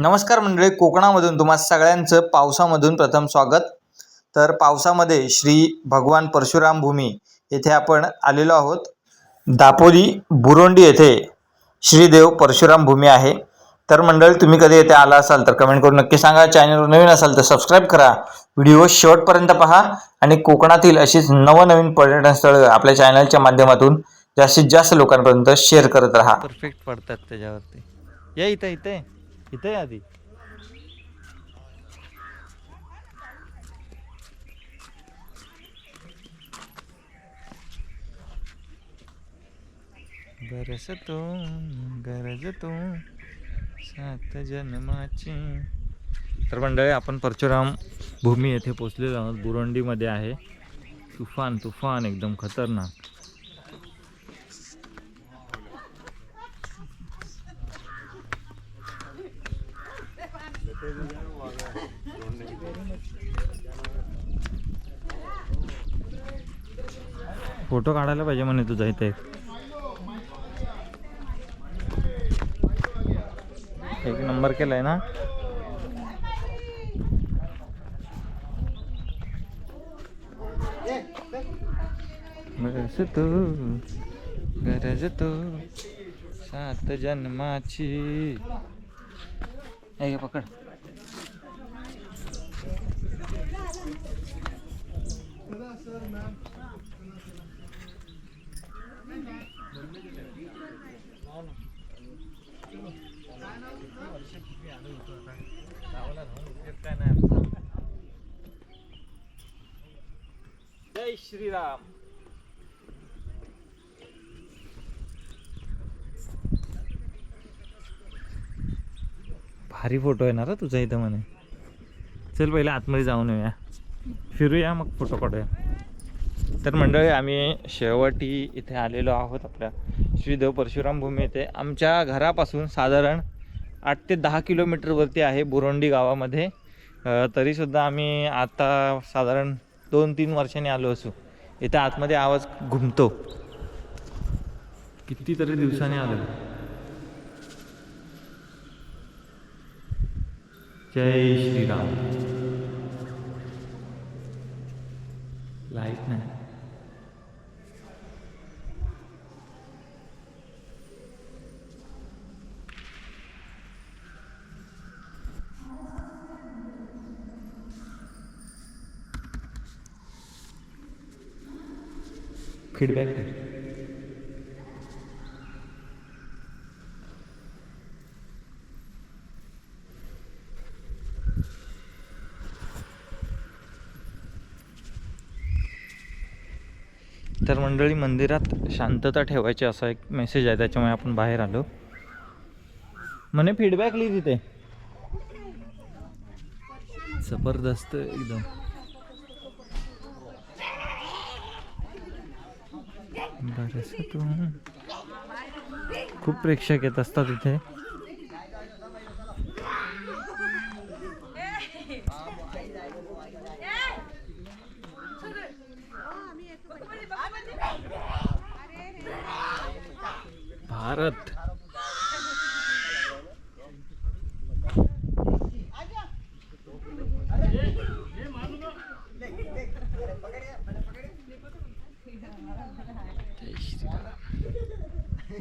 नमस्कार मंडळी कोकणामधून तुम्हा सगळ्यांचं पावसामधून प्रथम स्वागत. तर पावसामध्ये श्री भगवान परशुराम भूमी येथे आपण आलेलो आहोत. दापोली बुरोंडी येथे श्रीदेव परशुराम भूमी आहे. तर मंडळी तुम्ही कधी येथे आला असाल तर कमेंट करून नक्की सांगा. चॅनलवर नवीन असाल तर सबस्क्राईब करा. व्हिडिओ शेवटपर्यंत पहा आणि कोकणातील अशीच नवनवीन पर्यटन स्थळं आपल्या चॅनलच्या माध्यमातून जास्तीत जास्त लोकांपर्यंत शेअर करत राहा. परफेक्ट पडतात त्याच्यावरती. या इथं इथे. इथे या आधी. गरज तो गरज तो सात जन्माची. तर मंडळी आपण परशुराम भूमी येथे पोचलेलो आहोत. बुरंडीमध्ये आहे. तुफान तुफान एकदम खतरनाक. फोटो काढायला पाहिजे म्हणे तुझा इथे. एक नंबर केलाय ना? तू गरज तू सात जन्माची. पकड. जय श्रीराम. भारी फोटो येणार तुझा इथं म्हणे. चल पहिले आतमध्ये जाऊन येऊया. फिरूया मग फोटो काढूया. तर मंडळी आम्ही शेवटी इथे आलेलो आहोत आपल्या श्रीदेव परशुराम भूमी येथे. आमच्या घरापासून साधारण आठ ते दहा किलोमीटरवरती आहे बुरोंडी गावामध्ये. तरीसुद्धा आम्ही आता साधारण दोन तीन वर्षांनी आलो असू. इथे आतमध्ये आवाज घुमतो. कितीतरी दिवसांनी आलो. जय श्रीराम. फीडबॅक तर मंडळी मंदिरात शांतता ठेवायची असा एक मेसेज आहे त्याच्यामुळे आपण बाहेर आलो. म्हणे फीडबॅक लिहि तिथे. जबरदस्त एकदम. बरंच तू खूप प्रेक्षक येत असतात इथे भारत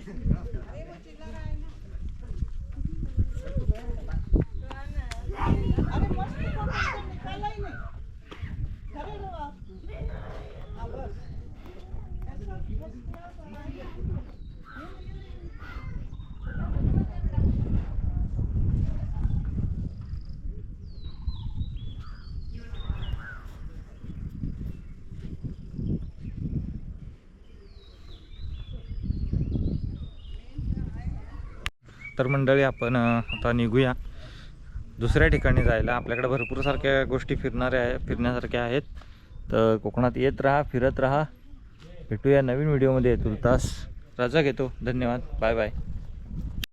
Gracias. तर मंडळी आपण आता निघूया. दुसऱ्या ठिकाणी जायला. आपल्याकडे भरपूर सारख्या गोष्टी फिरणाऱ्या आहे फिरण्यासारख्या आहेत. तर कोकणात येत राहा फिरत राहा. भेटूया नवीन व्हिडिओमध्ये तुर्तास. रजा घेतो. धन्यवाद. Bye bye.